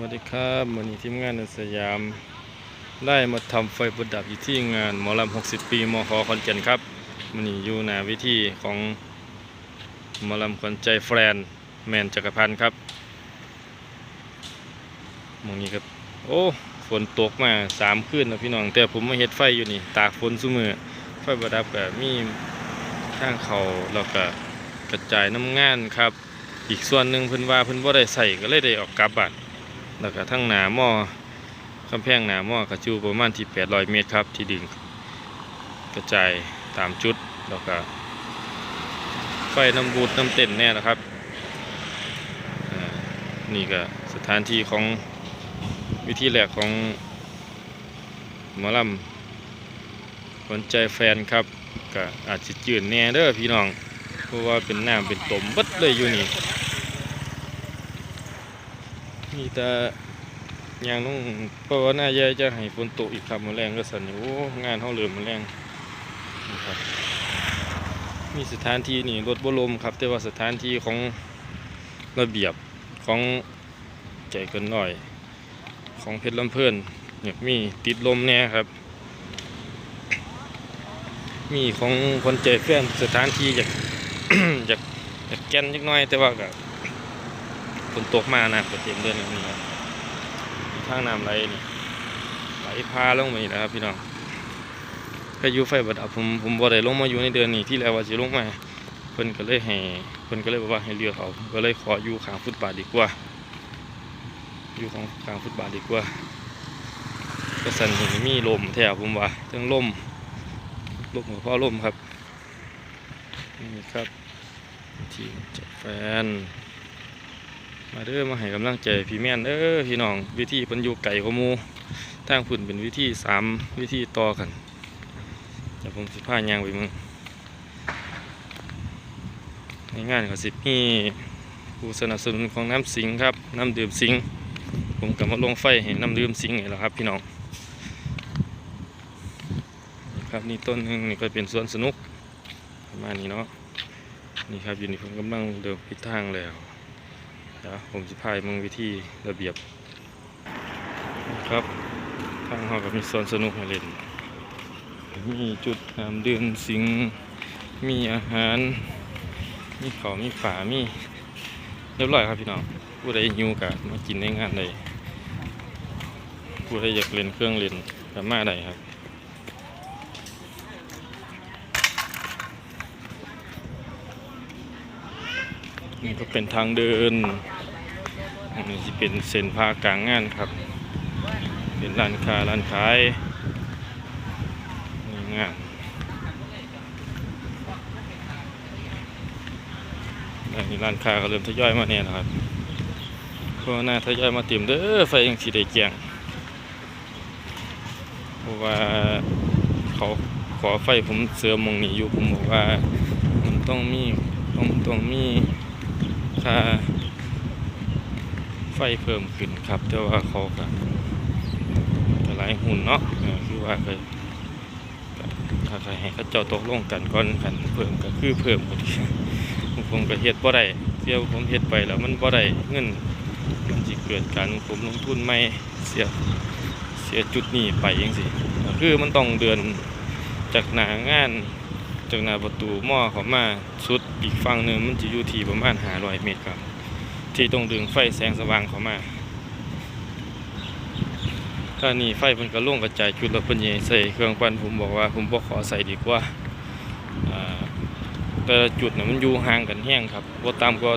วัสดีครับวันนี้ทีมงานในสยาม ได้มาทำไฟประดับอยู่ที่งานหมอลำ 60 ปีมขขอนแก่นครับวันนี้อยู่หน้าวิธีของหมอลำขวัญใจแฟนแมนจักรพันธ์ครับมองนี้ครับ โอ้ฝนตกมาสามคืนแล้วพี่น้อง แต่ผมมาเฮ็ดไฟอยู่นี่ ตากฝนซุมือไฟประดับก็มีข้างเขาแล้วก็กระจายน้ำงานครับ อีกส่วนหนึ่งเพิ่นว่าเพิ่นบ่ได้ใส่ก็เลยได้ออกกลับบ้าน แล้วก็ทั้งหนาหม้อกำแพงหนาหม้อกระจูประมาณที่ 800 เมตรครับ ที่ดึงกระจายตามจุดแล้วก็ไฟน้ำบูดน้ำเต้นแน่นะครับนี่ก็สถานที่ของวิธีแรกของหมอลำสนใจแฟนครับก็อาจจะจืดแน่เด้อพี่น้อง เพราะว่าเป็นน้ำเป็นตมบัดเลยอยู่นี่ มีแต่ยางต้องเพราะว่าหน้าแย่จะให้ฝนตกอีกครับมาแรงก็สันอยู่โอ้งานเขาเหลือมาแรงนี่ครับมีสถานที่นี่รถบรมครับ แต่ว่าสถานที่ของระเบียบของใจเกินหน่อย ของเพชรลำเพลินเนี่ยมีติดลมแน่ครับ มีของคนใจแฟนสถานที่อยากอยากอยากแก่นจักหน้อยแต่ว่าก็ ฝนตกมานะก็เต็มเดือนนี้ครับทางน้ำไหลนี่ไหลพาลงมาอีกแล้วครับ พี่น้องพายุไฟบัดอับผมผมบ่ได้ลงมาอยู่ในเดือนนี้ที่แล้วว่าสิลงมาเพิ่นก็เลยให้เพิ่นก็เลยบอกว่าให้เรือเขาก็เลยขออยู่ข้างฟุตบาทดีกว่า อยู่ของข้างฟุตบาทดีกว่าก็สันเห็นมีลมแถวผมว่าทั้งลมลมกับพ่อลมครับนี่ครับทีมจัดแฟน มาเด้อมาให้กำลังใจพี่แม่นเด้อพี่น้องวิธีเพิ่นอยู่ไก่กว่าหมูทางฝุ่นเป็นวิธีสามวิธีต่อกันเดี๋ยวผมสิพายางไปมึงในงานก็สิมีผู้สนับสนุนของน้ำสิงครับน้ำดื่มสิงผมกับมาลงไฟให้น้ำดื่มสิงนี่แหละครับพี่น้องครับนี่ต้นหนึงนี่ก็เป็นสวนสนุกประมาณนี้เนาะนี่ครับอยู่นี่ผมกำลังเดินผิดทางแล้ว เดี๋ยวผมจะพายมึงวิธีระเบียบครับทางเราก็มีโซนสนุกให้เล่น มีจุดน้ำดื่มสิง มีอาหาร มีเขามีฝามีเรียบร้อยครับพี่น้องผู้ใดหิวกะมากินในงานใดผู้ใดอยากเล่นเครื่องเล่นก็มาได้ครับนี่ก็เป็นทางเดิน อันนี้จะเป็นเส้นพากลางงานครับ เป็นร้านค้าร้านขายนี่งานอันนี้ร้านค้าก็เริ่มทยอยมาเนี่ยนะครับเพราะว่าหน้าทยอยมาเต็มเด้อไฟยังสีได้แจ้งเพราะว่าเขาขอไฟผมเสริมหมองนี้อยู่ผมบอกว่ามันต้องมีต้องต้องมีค่า ไฟเพิ่มขึ้นครับแต่ว่าเขาก็หลายหุ่นเนาะคือว่าเคยก็ถ้าใครให้เขาเจ้าตกลงกันก่อนกันเพิ่มก็คือเพิ่มหมดผมก็เฮ็ดบ่ได้เที่ยวผมเฮ็ดไปแล้วมันบ่ได้เงินมันสิเกิดการผมลงทุนใหม่เสียเสียจุดนี้ไปจังซี่ก็คือมันต้องเดินจากหน้างานจากหน้าประตูหม้อเขามาสุดอีกฝั่งหนึ่งมันจะอยู่ที่ประมาณ500เมตรครับ ที่ต้องดึงไฟแสงสว่างเข้ามาถ้านี่ไฟมันก็ล่วงกระจายจุดแล้วเพิ่นสิให้ใส่เครื่องปั่นผมบอกว่าผมบ่ขอใส่ดีกว่าแต่ละจุดน่ะมันอยู่ห่างกันแห้งครับบ่ต่ำกว่า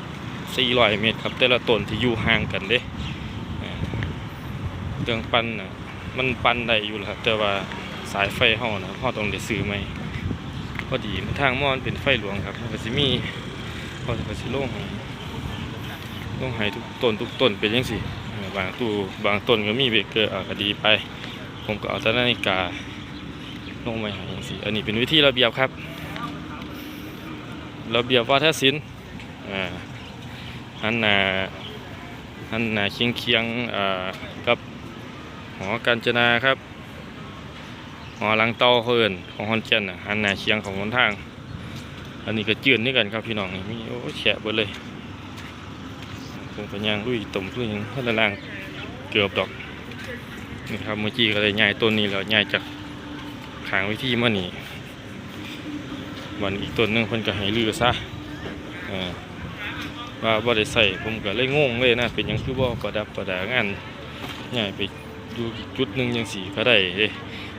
400เมตรครับ แต่ละต้นที่อยู่ห่างกันเด้เครื่องปั่นน่ะมันปั่นได้อยู่แล้วครับ แต่ว่าสายไฟเฮานะเฮาต้องได้ซื้อใหมพอดีทางมอนเป็นไฟหลวงครับมันก็สิมีเขาก็สิโลง ต้องให้ทุกต้นทุกต้นเป็นยังสิบางตู้บางต้นก็มีเบรกเกอร์อะก็ดีไป ผมก็เอาแต่นาฬิกาลงมาให้ยังสิอันนี้เป็นวิธีระเบียบครับ ระเบียบวัฒนศิลป์อ่าหันหน้าหันหน้าเคียงเคียงอ่ากับหอการจนาครับหอหลังเตาเฮินของฮอนเจนน่ะหันหน้าเคียงของหนทาง อันนี้ก็จืดนี่กันครับพี่น้องนี่มีโอ้แฉะเบิดเลย ผมก็ยางลุยตุ่มลุยหยังให้ละล่างเติบดอกนี่ครับเมื่อกี้ก็เลยย้ายต้นนี้แล้วย้ายจากขางวิธีมานี่วันอีกต้นหนึงเพิ่นก็ให้ลือซะว่าบ่ได้ใส่ผมก็เลยงงเลยนะเป็นยังคือบ่ประดับประดางานย้ายไปอยู่อีกจุดหนึงจังซี่ก็ได้เด้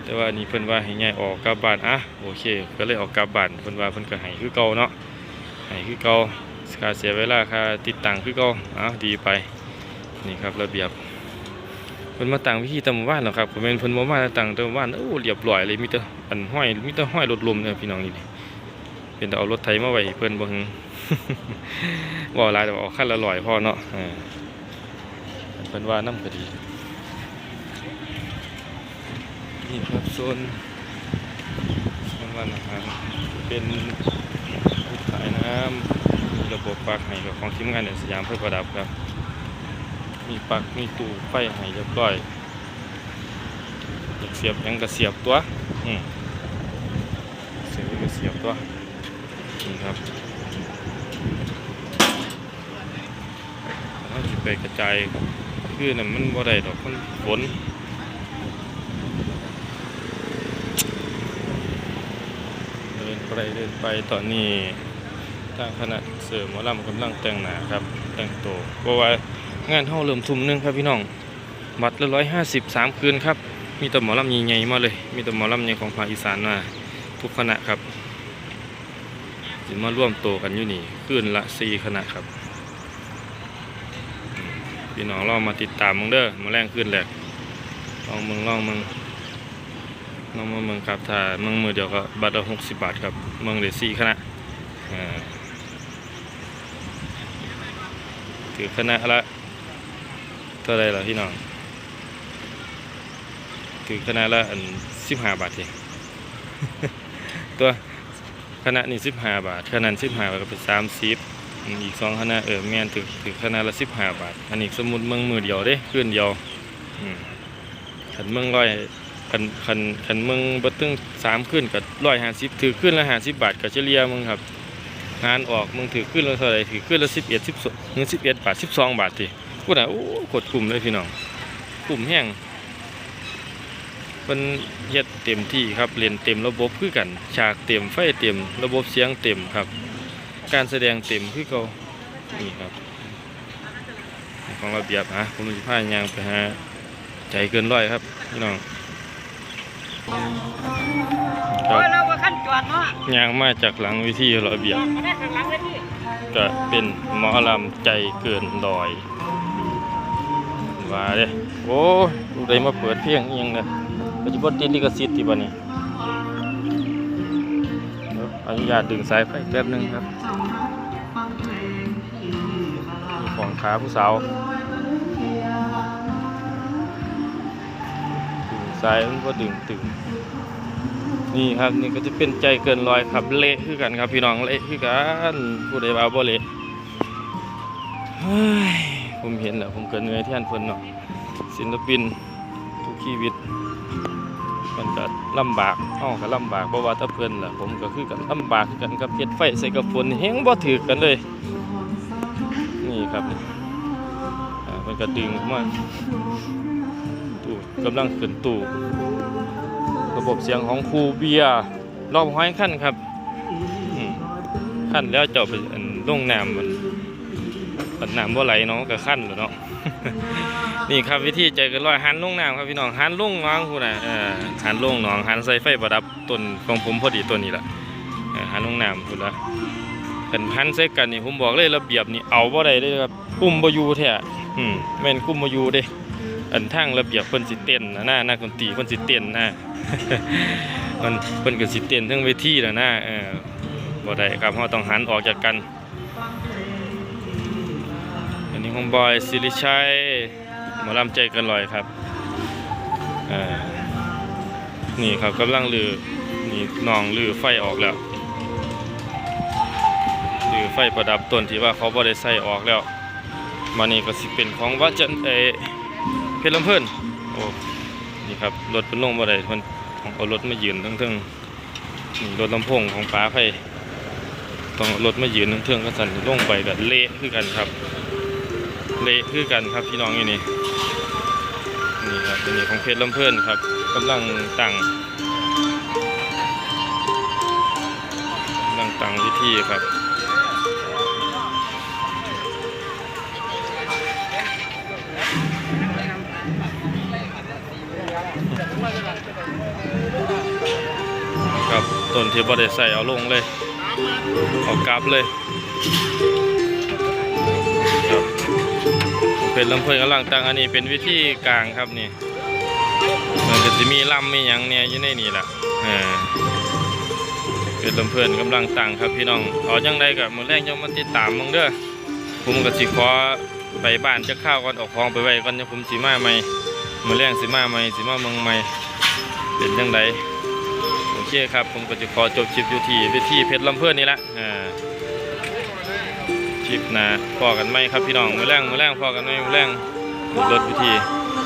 แต่ว่านี่เพิ่นว่าให้ย้ายออกกลับบ้านอะโอเค ก็เลยออกกลับบ้านเพิ่นว่าเพิ่นก็ให้คือเก่าเนาะให้คือเก่า ค่าเสียเวลาค่าติดตั้งคือก่าอ้าดีไปนี่ครับระเบียบเพิ่นมาตั้งวิธีตามหมู่บ้านหรอกครับผมเป็นเพิ่นบ่มาตั้งตามหมู่บ้านโอ้เรียบร้อยเลยมีแต่อันห้อยมีแต่ห้อยรถลมเนี่ยพี่น้องนี่เป็นแต่เอารถไถมาไว้ให้เพิ่นบ่หึงบ่หลายแต่ว่าเอาคันละร้อยพอเนาะเออเพิ่นว่านํก็ดีนี่ครับโซนโซนร้านอาหารเป็นขายน้ำ ระบบปลักให้กับของทีมงานในสยามเพื่อประดับครับ มีปลั๊กมีตู้ไฟให้เรียบร้อยอยากเสียบยังก็เสียบตัวอืมเสียบหยังก็เสียบตัวนี่ครับเราจะไปกระจายคือนั่นมันบ่ได้ดอกมันฝนเดินไปเดินไปตอนนี้ ทางคณะเสริมหมอลำกำลังแต่งหนาครับ แต่งโตเพราะว่างานเฮาเริ่มทุ่มนึงครับพี่น้องบัตรละร้อยห้าสิบสามคืนครับ มีแต่หมอลำใหญ่ๆมาเลย มีแต่หมอลำใหญ่ของภาคอีสานมาทุกคณะครับสิมาร่วมโตกันอยู่นี่คืนละสี่คณะครับ พี่น้องลองมาติดตามมึงเด้อมาแรงคืนแหลกลองมึงลองมึงลองมามึงครับถ้ามึงมือเดียวก็บัตรละหกสิบบาทครับมึงเดี๋ยวสี่คณะอ่า ถือคณะละเท่าไรล่ะพี่น้องถือคณะละอันสิบห้าบาทเองตัวคณะนี่สิบห้าบาทคณะสิบห้าบาทก็เป็นสามสิบอีกสองคณะเออแม่นถือถือคณะละสิบห้าบาท อันนี้สมมุติเมืองมือเดียวเด้ขึ้นเดียวขันเมืองร้อยขันขันขันเมืองบัตึงสามขึ้นกับร้อยห้าสิบถือขึ้นละห้าสิบบาทกับเฉลี่ยมึงครับ งานออกมึงถือขึ้นละเท่าไรถือขึ้นละสิบเอ็ดสิบสองเงินสิบเอ็ดบาทสิบสองบาททีพูดอะโอ้กดกลุ่มเลยพี่น้องกลุ่มแห้งมันเฮ็ดเต็มที่ครับเล่นเต็มระบบคือกัน ฉากเต็มไฟเต็ม ระบบเสียงเต็มครับ การแสดงเต็มคือเขานี่ครับของระเบียบฮะผมจะพายางไปหาใจเกินร้อยครับพี่น้องครับ ยเราก็ขั้นจวนเนาะยางมาจากหลังวิธีระเบียบไม่ได้ข้างหลังเลยพี่ก็เป็นหมอลำใจเกินดอยว่าเด้โอ้ยลูกได้มาเปิดเพลงอิหยังเนี่ยปัจจุบันติดลิขสิทธิ์ที่บ้านนี้เดี๋ยวอนุญาตดึงสายไฟแป๊บหนึงครับมีของขาผู้สาวดึงสายมันก็ดึงตึง นี่ครับนี่ก็จะเป็นใจเกินร้อยครับเละคือกันครับพี่น้องเละคือกันผู้ใดว่าบ่เละเฮ้ยผมเห็นแล้วผมเกินเหนื่อยแทนเพิ่นเนาะศิลปินทุกชีวิตมันก็ลำบากอ้าก็ลำบากเพราะว่าถ้าเพิ่นล่ะผมก็คือกันลำบากกันกับเฮ็ดไฟใส่กับฝนเฮงบ่ถือกันเลย นี่ครับมันก็ดึงออกมาตู้กำลังขึ้นตู้ บบเสียงของครูเบียร์รอบห้อยขั้นครับขั้นแล้วเจ้าไปอันลงน้ำมันปัดน้ำบ่ไหลเนาะก็ขั้นแล้วเนาะนี่ครับวิธีใจกันร้อยหันลงน้ำครับพี่น้องหันลงน้องคุณน่ะเออหันลงหนองหันใส่ไฟประดับต้นของผมพอดีต้นนี้แหละหันลงน้ำคุณละกันหันใส่กันนี่ผมบอกเลยระเบียบนี่เอาบ่ได้เลยครับคุมบ่อยู่แท้อืมแม่นคุมบ่อยู่เด้ อันทางระเบียบเพิ่นสิเต้นนะหน้าหนักดนตีเพิ่นสิเต้นนะมันเพิ่นก็สิเต้นทั้งเวทีแล้วนะเออบ่ได้ครับเราต้องหันออกจากกันอันนี้ของบอยสิริชัยหมอลำใจกันลอยครับอ่อนี่ครับกำลังลือนี่น้องลือไฟออกแล้วลือไฟประดับต้นที่ว่าเขาบ่ได้ใส่ออกแล้วมานี่ก็สิเป็นของวัดจันเอ เพชรลำเพิ่นโอ้นี่ครับรถเป็นลงบ่ได้เพิ่นของเอารถมายืนทั้งๆนี่รถลำโพงของฟ้าไฟต้องรถมายืนทั้งเทิงก็สั่นลงไปก็เละคือกันครับเละคือกันครับพี่น้องอยู่นี่นี่ครับอันนี้ของเพชรลำเพื่อนครับกำลังตั้งกำลังตั้งวิธีครับ ต้นที่บ่ได้ใส่เอาลงเลย เอากลับเลยครับเป็นลำเพิ่นกำลังตั้งอันนี้เป็นวิธีกลางครับนี่มันจะมีลำมีหยังเนี่ยอยู่ในนี่แหละเออเป็นลำเพิ่นกำลังตั้งครับพี่น้องเอาจังไดกับมือแรกยังมาติดตามมึงเด้อผมก็สิขอไปบ้านจะข้าวก่อนออกของไปไว้ก่อนเดี๋ยวผมสิมาใหม่มือแรกสิมาใหม่สิมาเมืองใหม่เป็นจังไดโอ เคครับ ผมก็จะขอจบคลิปอยู่ที่เวทีเพชรลำเพื่อนนี่แหละอ่าคลิปนะพอกันไหมครับพี่น้องมือแรงมือแรงพอกันไหมมือแรงรถวิธี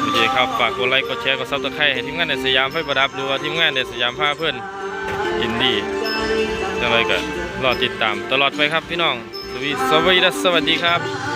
โอเคครับฝากกดไลค์กดแชร์กดซับสไครต์ให้ทีมงานเดชสยามไฟประดับดูว่าทีมงานเดชสยามพาเพื่อนยินดีจังไรก็รอติดตามตลอดไปครับพี่น้องสวีสวัสดีสวัสดีครับ